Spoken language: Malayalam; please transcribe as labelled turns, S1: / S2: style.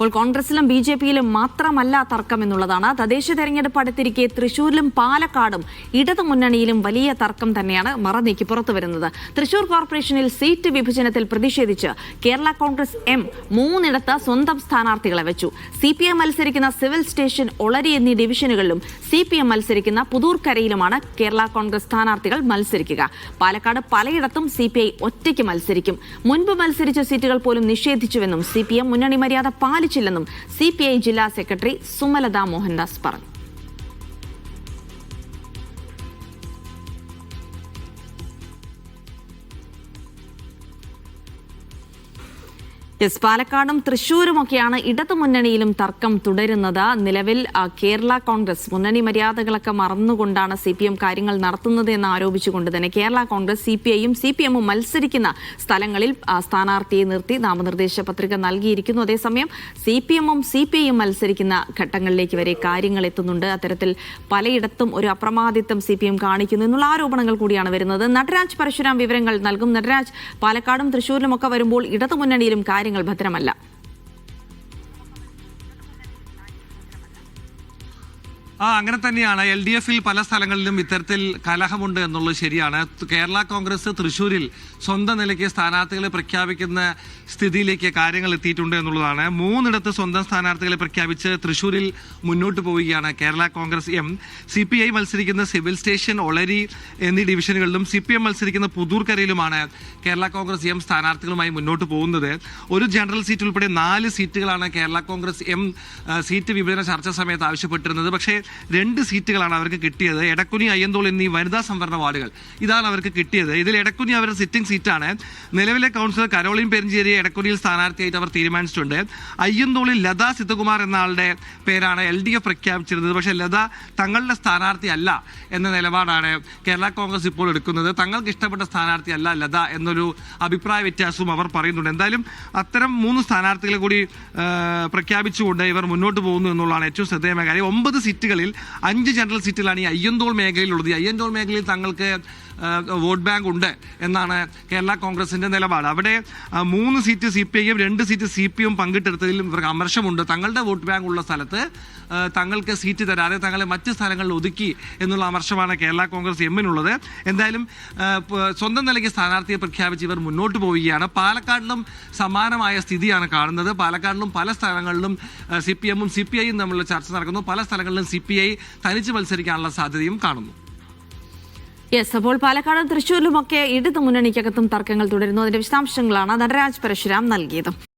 S1: ഇപ്പോൾ കോൺഗ്രസിലും ബി ജെ പിയിലും മാത്രമല്ല തർക്കം എന്നുള്ളതാണ്. തദ്ദേശ തെരഞ്ഞെടുപ്പ് അടുത്തിരിക്കെ തൃശൂരിലും പാലക്കാടും ഇടതു മുന്നണിയിലും വലിയ തർക്കം തന്നെയാണ് മറനീക്കി പുറത്തു വരുന്നത്. തൃശൂർ കോർപ്പറേഷനിൽ സീറ്റ് വിഭജനത്തിൽ പ്രതിഷേധിച്ച് കേരള കോൺഗ്രസ് എം മൂന്നിടത്ത് സ്വന്തം സ്ഥാനാർത്ഥികളെ വെച്ചു. സി പി എം മത്സരിക്കുന്ന സിവിൽ സ്റ്റേഷൻ ഒളരി എന്നീ ഡിവിഷനുകളിലും സി പി എം മത്സരിക്കുന്ന പുതൂർക്കരയിലുമാണ് കേരള കോൺഗ്രസ് സ്ഥാനാർത്ഥികൾ മത്സരിക്കുക. പാലക്കാട് പലയിടത്തും സി പി ഐ ഒറ്റയ്ക്ക് മത്സരിക്കും. മുൻപ് മത്സരിച്ച സീറ്റുകൾ പോലും നിഷേധിച്ചുവെന്നും സി പി എം മുന്നണി മര്യാദ പാലിച്ചില്ലെന്നും സി ജില്ലാ സെക്രട്ടറി സുമലത മോഹൻദാസ് പറഞ്ഞു. യെസ് പാലക്കാടും തൃശൂരുമൊക്കെയാണ് ഇടതു മുന്നണിയിലും തർക്കം തുടരുന്നത്. നിലവിൽ കേരള കോൺഗ്രസ് മുന്നണി മര്യാദകളൊക്കെ മറന്നുകൊണ്ടാണ് സി പി എം കാര്യങ്ങൾ നടത്തുന്നത് എന്ന് ആരോപിച്ചുകൊണ്ട് തന്നെ കേരള കോൺഗ്രസ് സി പി ഐയും സി പി എമ്മും മത്സരിക്കുന്ന സ്ഥലങ്ങളിൽ സ്ഥാനാർത്ഥിയെ നിർത്തി നാമനിർദ്ദേശ പത്രിക നൽകിയിരിക്കുന്നു. അതേസമയം സി പി എമ്മും സി പി ഐയും മത്സരിക്കുന്ന ഘട്ടങ്ങളിലേക്ക് വരെ കാര്യങ്ങൾ എത്തുന്നുണ്ട്. അത്തരത്തിൽ പലയിടത്തും ഒരു അപ്രമാദിത്വം സി പി എം കാണിക്കുന്നു എന്നുള്ള ആരോപണങ്ങൾ കൂടിയാണ് വരുന്നത്. നടരാജ് പരശുരാം വിവരങ്ങൾ നൽകും. നടരാജ് പാലക്കാടും തൃശൂരിലുമൊക്കെ വരുമ്പോൾ ഇടതുമുന്നണിയിലും കാര്യങ്ങൾ ഭദ്രമല്ല
S2: ആ അങ്ങനെ തന്നെയാണ്. എൽ ഡി എഫിൽ പല സ്ഥലങ്ങളിലും ഇത്തരത്തിൽ കലഹമുണ്ട് എന്നുള്ളത് ശരിയാണ്. കേരള കോൺഗ്രസ് തൃശ്ശൂരിൽ സ്വന്തം നിലയ്ക്ക് സ്ഥാനാർത്ഥികളെ പ്രഖ്യാപിക്കുന്ന സ്ഥിതിയിലേക്ക് കാര്യങ്ങൾ എത്തിയിട്ടുണ്ട് എന്നുള്ളതാണ്. മൂന്നിടത്ത് സ്വന്തം സ്ഥാനാർത്ഥികളെ പ്രഖ്യാപിച്ച് തൃശ്ശൂരിൽ മുന്നോട്ട് പോവുകയാണ് Kerala Congress M. C P I മത്സരിക്കുന്ന സിവിൽ സ്റ്റേഷൻ ഒളരി എന്നീ ഡിവിഷനുകളിലും സി പി എം മത്സരിക്കുന്ന പുതൂർക്കരയിലുമാണ് കേരള കോൺഗ്രസ് എം സ്ഥാനാർത്ഥികളുമായി മുന്നോട്ട് പോകുന്നത്. ഒരു ജനറൽ സീറ്റ് ഉൾപ്പെടെ നാല് സീറ്റുകളാണ് കേരള കോൺഗ്രസ് എം സീറ്റ് വിഭജന ചർച്ച സമയത്ത് ആവശ്യപ്പെട്ടിരുന്നത്. പക്ഷേ രണ്ട് സീറ്റുകളാണ് അവർക്ക് കിട്ടിയത്. എടക്കുനി അയ്യന്തോൾ എന്നീ വനിതാ സംവരണ വാർഡുകൾ. ഇതാണ് അവർക്ക് കിട്ടിയത്. ഇതിൽ എടക്കുനി അവരുടെ സിറ്റിംഗ് സീറ്റാണ് നിലവിലെ കൗൺസിലർ കരോളിൻ പെരിഞ്ചേരിയെ എടക്കുനിയിൽ സ്ഥാനാർത്ഥിയായിട്ട് അവർ തീരുമാനിച്ചിട്ടുണ്ട്. അയ്യന്തോളിൽ ലത സിദ്ധകുമാർ എന്ന ആളുടെ പേരാണ് എൽ ഡി എഫ് പ്രഖ്യാപിച്ചിരുന്നത്. പക്ഷേ ലത തങ്ങളുടെ സ്ഥാനാർത്ഥി അല്ല എന്ന നിലപാടാണ് കേരള കോൺഗ്രസ് ഇപ്പോൾ എടുക്കുന്നത്. തങ്ങൾക്ക് ഇഷ്ടപ്പെട്ട സ്ഥാനാർത്ഥി അല്ല ലത എന്നൊരു അഭിപ്രായ വ്യത്യാസവും അവർ പറയുന്നുണ്ട്. എന്തായാലും അത്തരം മൂന്ന് സ്ഥാനാർത്ഥികളെ കൂടി പ്രഖ്യാപിച്ചുകൊണ്ട് ഇവർ മുന്നോട്ട് പോകുന്നു എന്നുള്ളതാണ് ഏറ്റവും ശ്രദ്ധേയമായ കാര്യം. ഒമ്പത് സീറ്റുകളിൽ അഞ്ച് ജനറൽ സീറ്റുകളാണ് ഈ അയ്യന്തോൾ മേഖലയിലുള്ളത്. ഈ അയ്യന്തോൾ മേഖലയിൽ തങ്ങൾക്ക് വോട്ട് ബാങ്ക് ഉണ്ട് എന്നാണ് കേരള കോൺഗ്രസിന്റെ നിലപാട്. അവിടെ മൂന്ന് സീറ്റ് സി പി ഐയും രണ്ട് സീറ്റ് സി പി എം പങ്കിട്ടെടുത്തതിൽ ഇവർക്ക് അമർഷമുണ്ട് തങ്ങളുടെ വോട്ട് ബാങ്ക് ഉള്ള സ്ഥലത്ത് തങ്ങൾക്ക് സീറ്റ് തരാതെ തങ്ങളെ മറ്റ് സ്ഥലങ്ങളിൽ ഒതുക്കി എന്നുള്ള അമർഷമാണ് കേരള കോൺഗ്രസ് എമ്മിനുള്ളത്. എന്തായാലും സ്വന്തം നിലയ്ക്ക് സ്ഥാനാർത്ഥിയെ പ്രഖ്യാപിച്ച് ഇവർ മുന്നോട്ട് പോവുകയാണ്. പാലക്കാടിലും സമാനമായ സ്ഥിതിയാണ് കാണുന്നത്. പാലക്കാടിലും പല സ്ഥലങ്ങളിലും സി പി എമ്മും സി പി ഐയും തമ്മിലുള്ള ചർച്ച നടക്കുന്നു. പല സ്ഥലങ്ങളിലും സി ഐ തനിച്ച് മത്സരിക്കാനുള്ള സാധ്യതയും കാണുന്നു.
S1: യെസ് അപ്പോൾ പാലക്കാടും തൃശ്ശൂരിലുമൊക്കെ ഇടതു മുന്നണിക്കകത്തും തർക്കങ്ങൾ തുടരുന്നു. അതിന്റെ വിശദാംശങ്ങളാണ് നടരാജ് പരശുരാം നൽകിയത്.